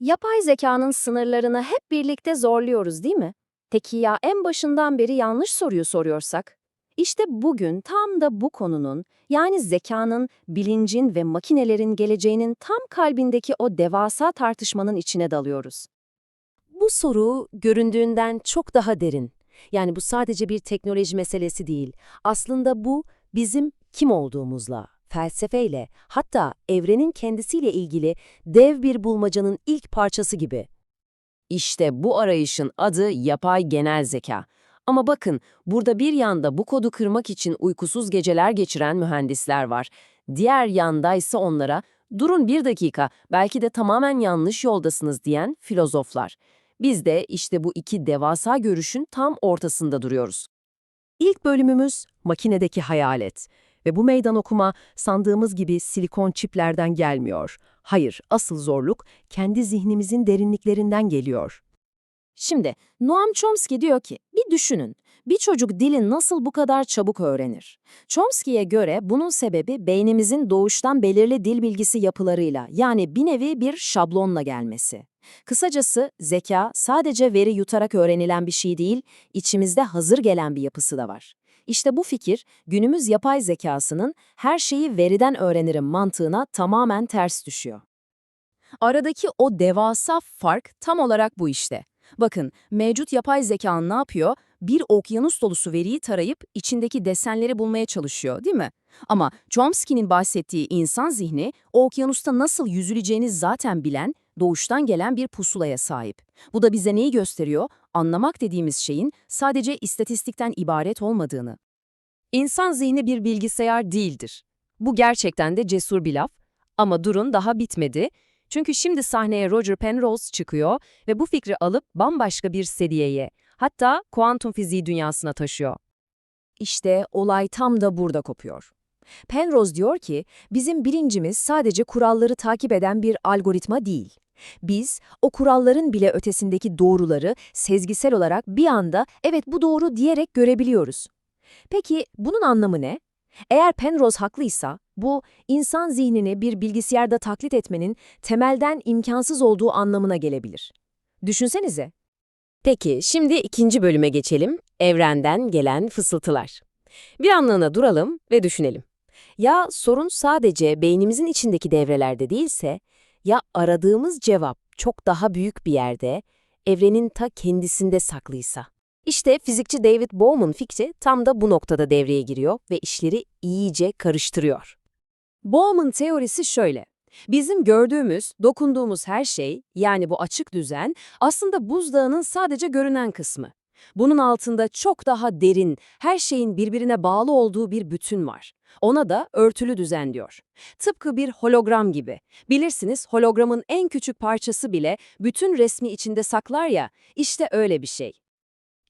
Yapay zekanın sınırlarını hep birlikte zorluyoruz değil mi? Peki ya en başından beri yanlış soruyu soruyorsak? İşte bugün tam da bu konunun, yani zekanın, bilincin ve makinelerin geleceğinin tam kalbindeki o devasa tartışmanın içine dalıyoruz. Bu soru göründüğünden çok daha derin. Yani bu sadece bir teknoloji meselesi değil. Aslında bu bizim kim olduğumuzla, felsefeyle, hatta evrenin kendisiyle ilgili dev bir bulmacanın ilk parçası gibi. İşte bu arayışın adı yapay genel zeka. Ama bakın, burada bir yanda bu kodu kırmak için uykusuz geceler geçiren mühendisler var. Diğer yanda ise onlara, durun bir dakika, belki de tamamen yanlış yoldasınız diyen filozoflar. Biz de işte bu iki devasa görüşün tam ortasında duruyoruz. İlk bölümümüz makinedeki hayalet. Ve bu meydan okuma sandığımız gibi silikon çiplerden gelmiyor. Hayır, asıl zorluk kendi zihnimizin derinliklerinden geliyor. Şimdi Noam Chomsky diyor ki, bir düşünün, bir çocuk dili nasıl bu kadar çabuk öğrenir? Chomsky'ye göre bunun sebebi beynimizin doğuştan belirli dil bilgisi yapılarıyla, yani bir nevi bir şablonla gelmesi. Kısacası zeka sadece veri yutarak öğrenilen bir şey değil, içimizde hazır gelen bir yapısı da var. İşte bu fikir, günümüz yapay zekasının her şeyi veriden öğrenirim mantığına tamamen ters düşüyor. Aradaki o devasa fark tam olarak bu işte. Bakın, mevcut yapay zeka ne yapıyor? Bir okyanus dolusu veriyi tarayıp içindeki desenleri bulmaya çalışıyor, değil mi? Ama Chomsky'nin bahsettiği insan zihni, o okyanusta nasıl yüzüleceğini zaten bilen, doğuştan gelen bir pusulaya sahip. Bu da bize neyi gösteriyor? Anlamak dediğimiz şeyin sadece istatistikten ibaret olmadığını. İnsan zihni bir bilgisayar değildir. Bu gerçekten de cesur bir laf. Ama durun daha bitmedi. Çünkü şimdi sahneye Roger Penrose çıkıyor ve bu fikri alıp bambaşka bir seviyeye, hatta kuantum fiziği dünyasına taşıyor. İşte olay tam da burada kopuyor. Penrose diyor ki, bizim bilincimiz sadece kuralları takip eden bir algoritma değil. Biz, o kuralların bile ötesindeki doğruları sezgisel olarak bir anda evet bu doğru diyerek görebiliyoruz. Peki bunun anlamı ne? Eğer Penrose haklıysa, bu insan zihnini bir bilgisayarda taklit etmenin temelden imkansız olduğu anlamına gelebilir. Düşünsenize. Peki, şimdi ikinci bölüme geçelim. Evrenden gelen fısıltılar. Bir anlığına duralım ve düşünelim. Ya sorun sadece beynimizin içindeki devrelerde değilse, ya aradığımız cevap çok daha büyük bir yerde, evrenin ta kendisinde saklıysa? İşte fizikçi David Bowman fikri tam da bu noktada devreye giriyor ve işleri iyice karıştırıyor. Bowman teorisi şöyle. Bizim gördüğümüz, dokunduğumuz her şey, yani bu açık düzen, aslında buzdağının sadece görünen kısmı. Bunun altında çok daha derin, her şeyin birbirine bağlı olduğu bir bütün var. Ona da örtülü düzen diyor. Tıpkı bir hologram gibi. Bilirsiniz hologramın en küçük parçası bile bütün resmi içinde saklar ya, işte öyle bir şey.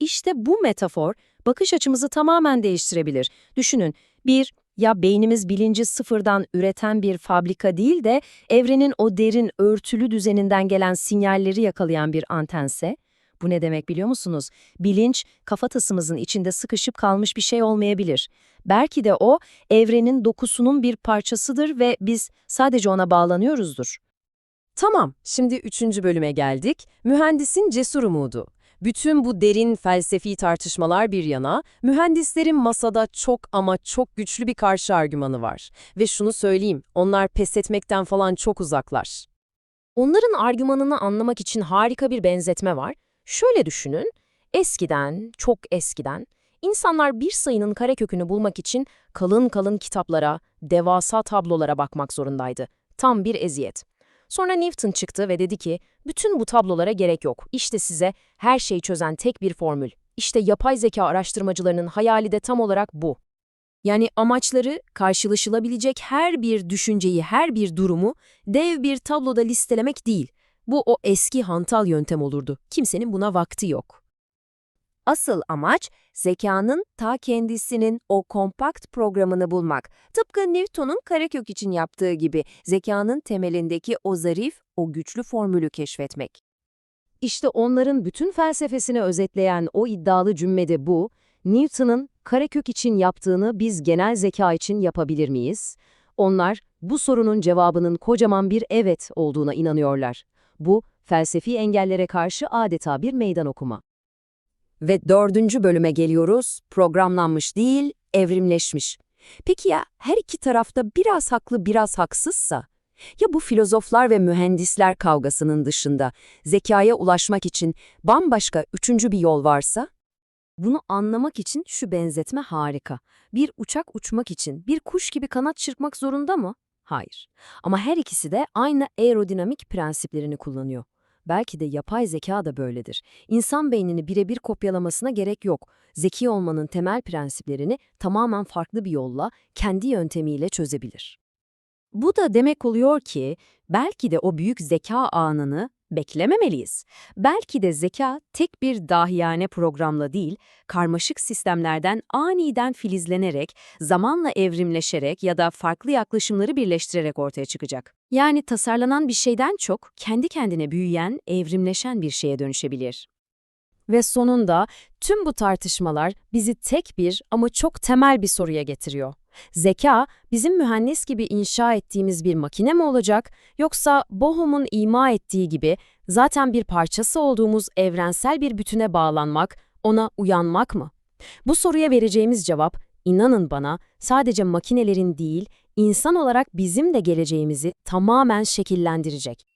İşte bu metafor bakış açımızı tamamen değiştirebilir. Düşünün, bir, ya beynimiz bilinci sıfırdan üreten bir fabrika değil de evrenin o derin örtülü düzeninden gelen sinyalleri yakalayan bir antense? Bu ne demek biliyor musunuz? Bilinç, kafatasımızın içinde sıkışıp kalmış bir şey olmayabilir. Belki de o, evrenin dokusunun bir parçasıdır ve biz sadece ona bağlanıyoruzdur. Tamam, şimdi üçüncü bölüme geldik. Mühendisin cesur umudu. Bütün bu derin felsefi tartışmalar bir yana, mühendislerin masada çok ama çok güçlü bir karşı argümanı var. Ve şunu söyleyeyim, onlar pes etmekten falan çok uzaklar. Onların argümanını anlamak için harika bir benzetme var. Şöyle düşünün, eskiden, çok eskiden, insanlar bir sayının karekökünü bulmak için kalın kalın kitaplara, devasa tablolara bakmak zorundaydı. Tam bir eziyet. Sonra Newton çıktı ve dedi ki, bütün bu tablolara gerek yok. İşte size her şeyi çözen tek bir formül. İşte yapay zeka araştırmacılarının hayali de tam olarak bu. Yani amaçları karşılaşılabilecek her bir düşünceyi, her bir durumu dev bir tabloda listelemek değil. Bu o eski hantal yöntem olurdu. Kimsenin buna vakti yok. Asıl amaç zekanın ta kendisinin o kompakt programını bulmak. Tıpkı Newton'un karekök için yaptığı gibi zekanın temelindeki o zarif, o güçlü formülü keşfetmek. İşte onların bütün felsefesini özetleyen o iddialı cümlede bu, Newton'un karekök için yaptığını biz genel zeka için yapabilir miyiz? Onlar bu sorunun cevabının kocaman bir evet olduğuna inanıyorlar. Bu felsefi engellere karşı adeta bir meydan okuma. Ve dördüncü bölüme geliyoruz. Programlanmış değil, evrimleşmiş. Peki ya her iki tarafta biraz haklı biraz haksızsa? Ya bu filozoflar ve mühendisler kavgasının dışında zekaya ulaşmak için bambaşka üçüncü bir yol varsa? Bunu anlamak için şu benzetme harika. Bir uçak uçmak için bir kuş gibi kanat çırpmak zorunda mı? Hayır. Ama her ikisi de aynı aerodinamik prensiplerini kullanıyor. Belki de yapay zeka da böyledir. İnsan beynini birebir kopyalamasına gerek yok. Zeki olmanın temel prensiplerini tamamen farklı bir yolla, kendi yöntemiyle çözebilir. Bu da demek oluyor ki belki de o büyük zeka anını beklememeliyiz. Belki de zeka tek bir dahiyane programla değil, karmaşık sistemlerden aniden filizlenerek, zamanla evrimleşerek ya da farklı yaklaşımları birleştirerek ortaya çıkacak. Yani tasarlanan bir şeyden çok kendi kendine büyüyen, evrimleşen bir şeye dönüşebilir. Ve sonunda tüm bu tartışmalar bizi tek bir ama çok temel bir soruya getiriyor. Zeka, bizim mühendis gibi inşa ettiğimiz bir makine mi olacak, yoksa Bohm'un ima ettiği gibi zaten bir parçası olduğumuz evrensel bir bütüne bağlanmak, ona uyanmak mı? Bu soruya vereceğimiz cevap, inanın bana, sadece makinelerin değil, insan olarak bizim de geleceğimizi tamamen şekillendirecek.